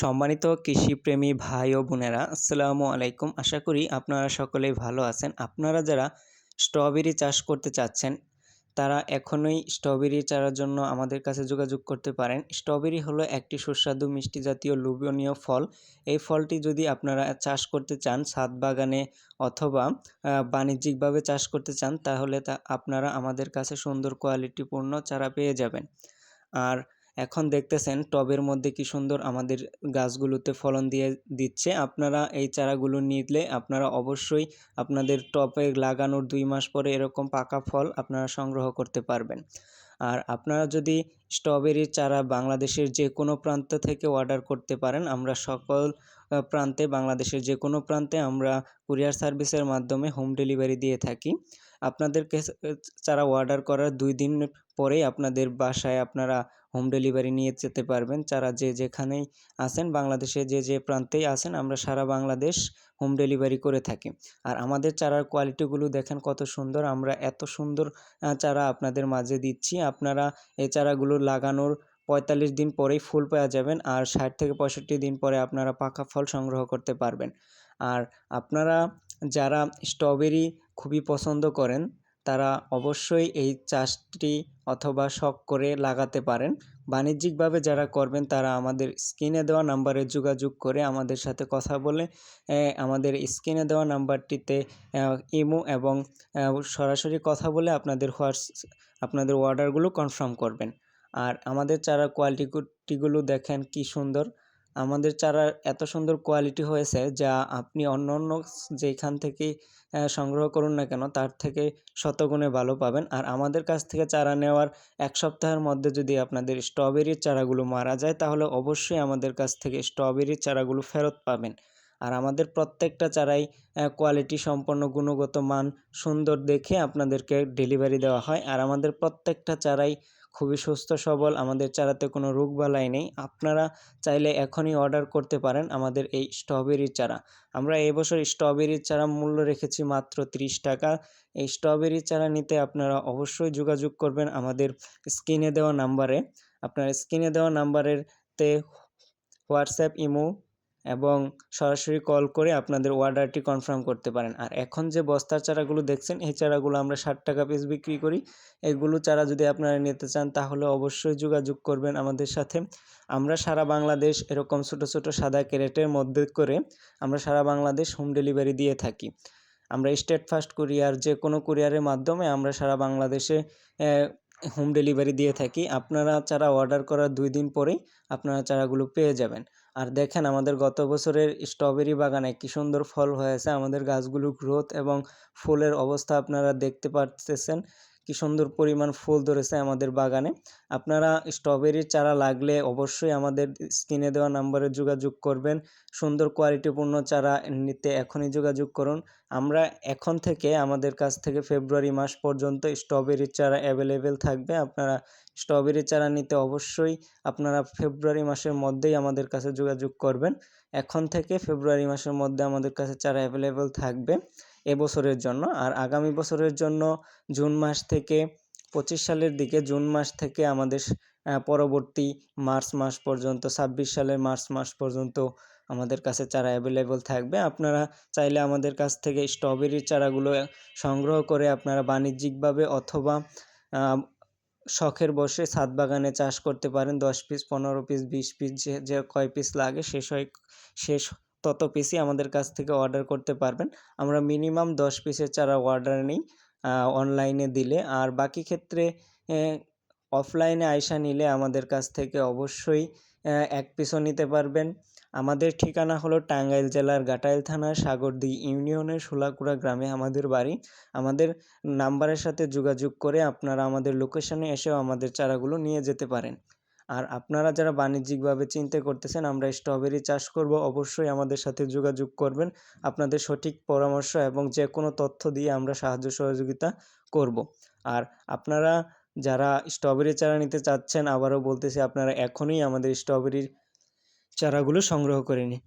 সম্মানিত কৃষিপ্রেমী ভাই ও বোনেরা, আসসালামু আলাইকুম। আশা করি আপনারা সকলেই ভালো আছেন। আপনারা যারা স্ট্রবেরি চাষ করতে চাচ্ছেন, তারা এখনই স্ট্রবেরি চারার জন্য আমাদের কাছে যোগাযোগ করতে পারেন। স্ট্রবেরি হলো একটি সুস্বাদু, মিষ্টি জাতীয়, লোভনীয় ফল। এই ফলটি যদি আপনারা চাষ করতে চান, ছাদ বাগানে অথবা বাণিজ্যিকভাবে চাষ করতে চান, তাহলে তা আপনারা আমাদের কাছে সুন্দর কোয়ালিটিপূর্ণ চারা পেয়ে যাবেন। আর এখন দেখতেছেন টবের মধ্যে কি সুন্দর আমাদের গাছগুলোতে ফলন দিয়ে দিচ্ছে। আপনারা এই চারাগুলো নিলে আপনারা অবশ্যই আপনাদের টবে লাগানোর দুই মাস পরে এরকম পাকা ফল আপনারা সংগ্রহ করতে পারবেন। আর আপনারা যদি স্ট্রবেরির চারা বাংলাদেশের যে কোনো প্রান্ত থেকে অর্ডার করতে পারেন, আমরা সকল প্রান্তে, বাংলাদেশের যে কোনো প্রান্তে আমরা কুরিয়ার সার্ভিসের মাধ্যমে হোম ডেলিভারি দিয়ে থাকি। আপনাদেরকে চারা অর্ডার করার দুই দিন পরেই আপনাদের বাসায় আপনারা হোম ডেলিভারি নিয়ে যেতে পারবেন। চারা যে যেখানেই আসেন বাংলাদেশে যে যে প্রান্তেই আসেন আমরা সারা বাংলাদেশ হোম ডেলিভারি করে থাকি। আর আমাদের চারার কোয়ালিটিগুলো দেখেন কত সুন্দর। আমরা এত সুন্দর চারা আপনাদের মাঝে দিচ্ছি। আপনারা এই চারাগুলো লাগানোর পঁয়তাল্লিশ দিন পরেই ফুল পাওয়া যাবেন আর ষাট থেকে পঁয়ষট্টি দিন পরে আপনারা পাকা ফল সংগ্রহ করতে পারবেন। আর আপনারা যারা স্ট্রবেরি খুবই পছন্দ করেন, তারা অবশ্যই এই চাষটি অথবা শখ করে লাগাতে পারেন। বাণিজ্যিকভাবে যারা করবেন, তারা আমাদের স্ক্রিনে দেওয়া নাম্বারে যোগাযোগ করে আমাদের সাথে কথা বলে আমাদের স্ক্রিনে দেওয়া নাম্বারটিতে ইমো এবং সরাসরি কথা বলে আপনাদের হোয়াটস, আপনাদের অর্ডারগুলো কনফার্ম করবেন। আর আমাদের চারা কোয়ালিটিগুলো দেখেন কি সুন্দর। আমাদের চারার এত সুন্দর কোয়ালিটি হয়েছে যা আপনি অন্য অন্য যেখান থেকেই সংগ্রহ করুন না কেন, তার থেকে শতগুণে ভালো পাবেন। আর আমাদের কাছ থেকে চারা নেওয়ার এক সপ্তাহের মধ্যে যদি আপনাদের স্ট্রবেরির চারাগুলো মারা যায়, তাহলে অবশ্যই আমাদের কাছ থেকে স্ট্রবেরির চারাগুলো ফেরত পাবেন। আর আমাদের প্রত্যেকটা চারাই কোয়ালিটি সম্পন্ন, গুণগত মান সুন্দর দেখে আপনাদেরকে ডেলিভারি দেওয়া হয়। আর আমাদের প্রত্যেকটা চারাই খুবই সুস্থ, সবল, আমাদের চারাতে কোনো রোগবালাই নেই। আপনারা চাইলে এখনই অর্ডার করতে পারেন আমাদের এই স্ট্রবেরির চারা। আমরা এবছর স্ট্রবেরির চারা মূল্য রেখেছি মাত্র ত্রিশ টাকা। এই স্ট্রবেরির চারা নিতে আপনারা অবশ্যই যোগাযোগ করবেন আমাদের স্ক্রিনে দেওয়া নাম্বারে। আপনার স্ক্রিনে দেওয়া নাম্বারের তে হোয়াটসঅ্যাপ, ইমো এবং সরাসরি কল করে আপনাদের অর্ডারটি কনফার্ম করতে পারেন। আর এখন যে বস্তার চারাগুলো দেখছেন, এই চারাগুলো আমরা ষাট টাকা পিস বিক্রি করি। এগুলো চারা যদি আপনারা নিতে চান, তাহলে অবশ্যই যোগাযোগ করবেন আমাদের সাথে। আমরা সারা বাংলাদেশ এরকম ছোট ছোট সাদা ক্যারেটের মধ্যে করে আমরা সারা বাংলাদেশ হোম ডেলিভারি দিয়ে থাকি। আমরা স্টেট ফাস্ট কুরিয়ার যে কোনো কুরিয়ারের মাধ্যমে আমরা সারা বাংলাদেশে হোম ডেলিভারি দিয়ে থাকি। আপনারা চারা অর্ডার করার দুই দিন পরেই আপনারা চারাগুলো পেয়ে যাবেন। আর দেখেন, আমাদের গত বছরের স্ট্রবেরি বাগানে কী সুন্দর ফল হয়েছে। আমাদের গাছগুলো গ্রোথ এবং ফুলের অবস্থা আপনারা দেখতে পারতেছেন। কি সুন্দর পরিমাণ ফুল ধরেছে আমাদের বাগানে। আপনারা স্ট্রবেরির চারা লাগলে অবশ্যই আমাদের স্ক্রিনে দেওয়া নাম্বারে যোগাযোগ করবেন। সুন্দর কোয়ালিটিপূর্ণ চারা নিতে এখনই যোগাযোগ করুন। আমরা এখন থেকে আমাদের কাছ থেকে ফেব্রুয়ারি মাস পর্যন্ত স্ট্রবেরির চারা অ্যাভেলেবেল থাকবে। আপনারা স্ট্রবেরি চারা নিতে অবশ্যই আপনারা ফেব্রুয়ারি মাসের মধ্যেই আমাদের কাছে যোগাযোগ করবেন। এখন থেকে ফেব্রুয়ারি মাসের মধ্যে আমাদের কাছে চারা অ্যাভেলেবেল থাকবে। এবছরের জন্য। আর আগামী বছরের জন্য জুন মাস থেকে, পঁচিশ সালের দিকে জুন মাস থেকে আমাদের পরবর্তী মার্চ মাস পর্যন্ত, ছাব্বিশ সালের মার্চ মাস পর্যন্ত আমাদের কাছে চারা অ্যাভেলেবল থাকবে। আপনারা চাইলে আমাদের কাছ থেকে স্ট্রবেরির চারাগুলো সংগ্রহ করে আপনারা বাণিজ্যিকভাবে অথবা শখের বসে ছাদ বাগানে চাষ করতে পারেন। দশ পিস পনেরো পিস বিশ পিস যে যে কয় পিস লাগে হয় শেষ তত পিসই আমাদের কাছ থেকে অর্ডার করতে পারবেন। আমরা মিনিমাম দশ পিসের চারা অর্ডার নিই অনলাইনে দিলে। আর বাকি ক্ষেত্রে অফলাইনে আইসা নিলে আমাদের কাছ থেকে অবশ্যই এক পিসও নিতে পারবেন। আমাদের ঠিকানা হলো টাঙ্গাইল জেলার গাটাইল থানার সাগরদি ইউনিয়নের সোলাকুড়া গ্রামে আমাদের বাড়ি। আমাদের নাম্বারের সাথে যোগাযোগ করে আপনারা আমাদের লোকেশনে এসেও আমাদের চারাগুলো নিয়ে যেতে পারেন। আর আপনারা যারা বাণিজ্যিকভাবে চিন্তা করতেছেন, আমরা স্ট্রবেরি চাষ করব। অবশ্যই আমাদের সাথে যোগাযোগ করবেন। আপনাদের সঠিক পরামর্শ এবং যে কোনো তথ্য দিয়ে আমরা সাহায্য সহযোগিতা করব। আর আপনারা যারা স্ট্রবেরি চারা নিতে চাচ্ছেন, আবারও বলতেছি, আপনারা এখনই আমাদের স্ট্রবেরির চারাগুলো সংগ্রহ করে নিন।